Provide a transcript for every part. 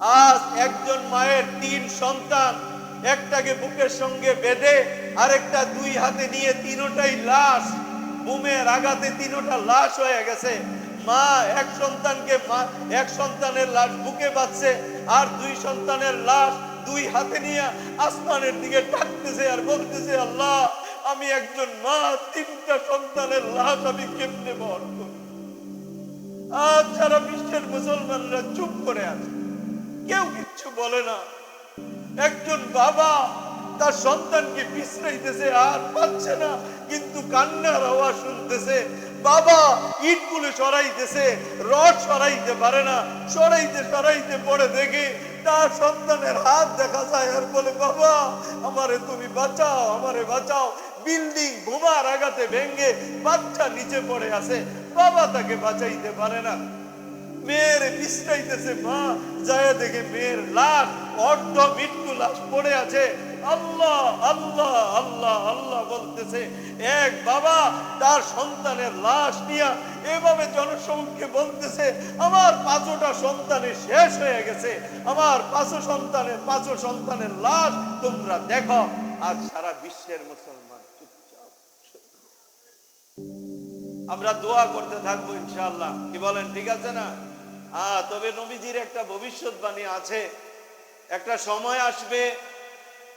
আজ একজন মায়ের তিন সন্তান, একটাকে বুকের সঙ্গে বেঁধে, আরেকটা দুই হাতে নিয়ে তিনোটাই লাশ বুমের আঘাতে তিনোটা লাশ হয়ে গেছে। মা এক সন্তানকে মা, এক সন্তানের লাশ বুকে বাঁধছে, আর দুই সন্তানের লাশ দুই হাতে নিয়ে আসমানের দিকে ডাকতেছে আর বলতেছে, আল্লাহ, আমি একজন মা, তিনটা সন্তানের লাশ আমি কেমনে বহন করি আজ সারা বিশ্বের মুসলমানরা চুপ করে আছে কেউ কিচ্ছু বলে না। একজন বাবা তার সন্তানকে বিশ্রাইতেছে আর পাচ্ছে না, কিন্তু কান্নার আওয়াজ শুনতেছে। বাবা ইটগুলো সরাইতেছে, রড সরাইতে পারে না, সরাইতে সরাইতে পড়ে দেখে তার সন্তানের হাত দেখা যায় আর বলে, বাবা, আমারে তুমি বাঁচাও, আমারে বাঁচাও। বিল্ডিং বোমার আঘাতে ভেঙ্গে বাচ্চা নিচে পড়ে আছে। বাবা তাকে বাঁচাইতে পারে না। মেয়ের বিশ্রাইতেছে মা। যায় দেখে মেয়ের লাশ, অর্ধ মৃত্যু লাশ পড়ে আছে। আল্লাহ আল্লাহ আল্লাহ আল্লাহ বলতেছে, এক বাবা তার সন্তানের লাশ নিয়ে এভাবে জনসমক্ষে বলতেছে, আমার পাঁচটা সন্তানের শেষ হয়ে গেছে। আমার পাঁচো সন্তানের পাঁচো সন্তানের লাশ তোমরা দেখো। আজ সারা বিশ্বের মুসলমান চুপচাপ। আমরা দোয়া করতে থাকব ইনশাল্লাহ কি বলেন, ঠিক আছে না? হ্যাঁ তবে নবীজির একটা ভবিষ্যৎবাণী আছে। একটা সময় আসবে,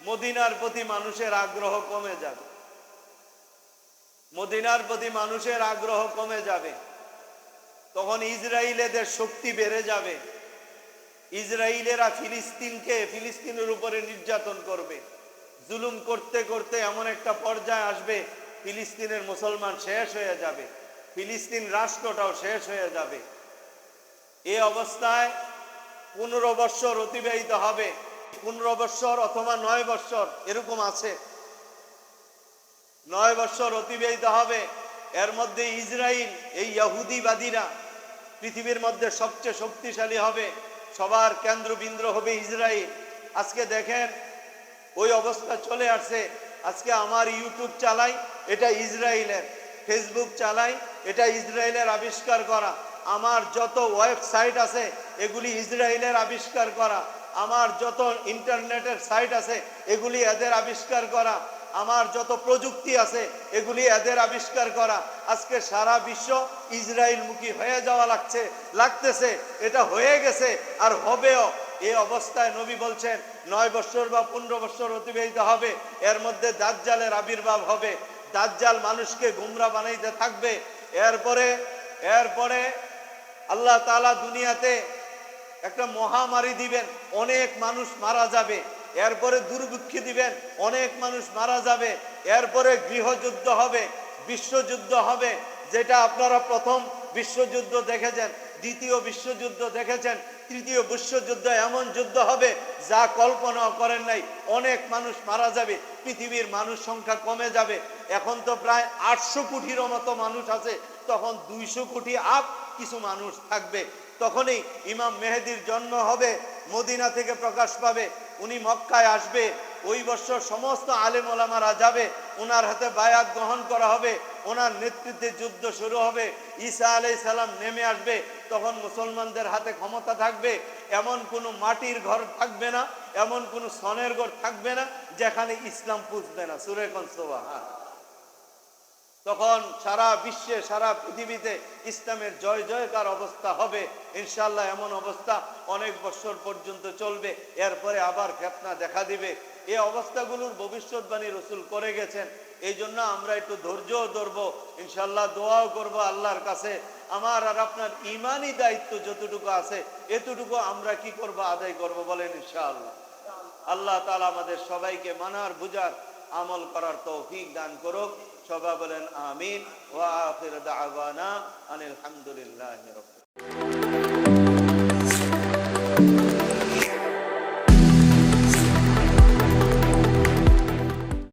মদিনার প্রতি মানুষের আগ্রহ কমে যাবে। মদিনার প্রতি মানুষের আগ্রহ কমে যাবে। তখন ইসরায়েলেদের শক্তি বেড়ে যাবে। ইসরায়েলেরা ফিলিস্তিনকে, ফিলিস্তিনের উপরে নির্যাতন করবে। জুলুম করতে করতে এমন একটা পর্যায়ে আসবে, ফিলিস্তিনের মুসলমান শেষ হয়ে যাবে। ফিলিস্তিন রাষ্ট্রটাও শেষ হয়ে যাবে। এই অবস্থায় পনেরো বৎসর অতিবাহিত হবে। পনেরো বৎসর অথবা নয় বৎসর এরকম আছে। নয় বৎসর অতিবাহিত হবে। এর মধ্যে ইসরায়েল এই ইহুদিবাদীরা পৃথিবীর মধ্যে সবচেয়ে শক্তিশালী হবে। সবার কেন্দ্রবিন্দ্র হবে ইসরায়েল আজকে দেখেন, ওই অবস্থা চলে আসছে। আজকে আমার ইউটিউব চালাই, এটা ইসরায়েলের ফেসবুক চালাই, এটা ইসরায়েলের আবিষ্কার করা। আমার যত ওয়েবসাইট আছে, এগুলি ইসরায়েলের আবিষ্কার করা। আমার যত ইন্টারনেটের সাইট আছে, এগুলি এদের আবিষ্কার করা। আমার যত প্রযুক্তি আছে, এগুলি এদের আবিষ্কার করা। আজকে সারা বিশ্ব ইসরায়েলমুখী হয়ে যাওয়া লাগছে, লাগতেছে। এটা হয়ে গেছে আর হবেও। এই অবস্থায় নবী বলছেন, নয় বছর বা পনেরো বছর অতিবাহিত হবে। এর মধ্যে দাজ্জালের আবির্ভাব হবে। দাজ্জাল মানুষকে গুমরা বানাইতে থাকবে। এরপরে এরপরে আল্লাহ তাআলা দুনিয়াতে একটা মহামারী দিবেন, অনেক মানুষ মারা যাবে, এরপরে দুর্ভিক্ষী দিবেন, অনেক মানুষ মারা যাবে, এরপরে গৃহযুদ্ধ হবে, বিশ্বযুদ্ধ হবে, যেটা আপনারা প্রথম বিশ্বযুদ্ধ দেখেছেন, দ্বিতীয় বিশ্বযুদ্ধ দেখেছেন, তৃতীয় বিশ্বযুদ্ধ এমন যুদ্ধ হবে যা কল্পনাও করেন নাই, অনেক মানুষ মারা যাবে, পৃথিবীর মানুষ সংখ্যা কমে যাবে, এখন তো প্রায় আটশো কোটিরও মতো মানুষ আছে, তখন দুইশো কোটি আপ কিছু মানুষ থাকবে, তখনই ইমাম মেহেদির জন্ম হবে, মদিনা থেকে প্রকাশ পাবে, উনি মক্কায় আসবে, ওই বছর সমস্ত আলেম ওলামারা যাবে ওনার হাতে বায়াত গ্রহণ করা হবে, ওনার নেতৃত্বে যুদ্ধ শুরু হবে, ঈসা আলাই সালাম নেমে আসবে, তখন মুসলমানদের হাতে ক্ষমতা থাকবে, এমন কোনো মাটির ঘর থাকবে না, এমন কোনো সনের ঘর থাকবে না, যেখানে ইসলাম পুষবে না। সুরে কনসোবা হ্যাঁ। তখন সারা বিশ্বে, সারা পৃথিবীতে ইসলামের জয় জয়কার অবস্থা হবে। ইনশাল্লাহ এমন অবস্থা অনেক বছর পর্যন্ত চলবে। এরপরে আবার ফেতনা দেখা দিবে। এই অবস্থাগুলোর ভবিষ্যৎবাণী রসুল করে গেছেন। এই জন্য আমরা একটু ধৈর্য ধরব। ইনশাল্লাহ দোয়াও করব আল্লাহর কাছে। আমার আর আপনার ইমানই দায়িত্ব যতটুকু আছে, এতটুকু আমরা কি করব, আদায় করব বলেন ইনশাআল্লাহ। আল্লাহ তালা আমাদের সবাইকে মানার, বুঝার আমল করার তৌফিক দান করুক। সবাই বলেন আমিন। ওয়া আখির দাওয়ানা আনিল হামদুলিল্লাহি রাব্বিল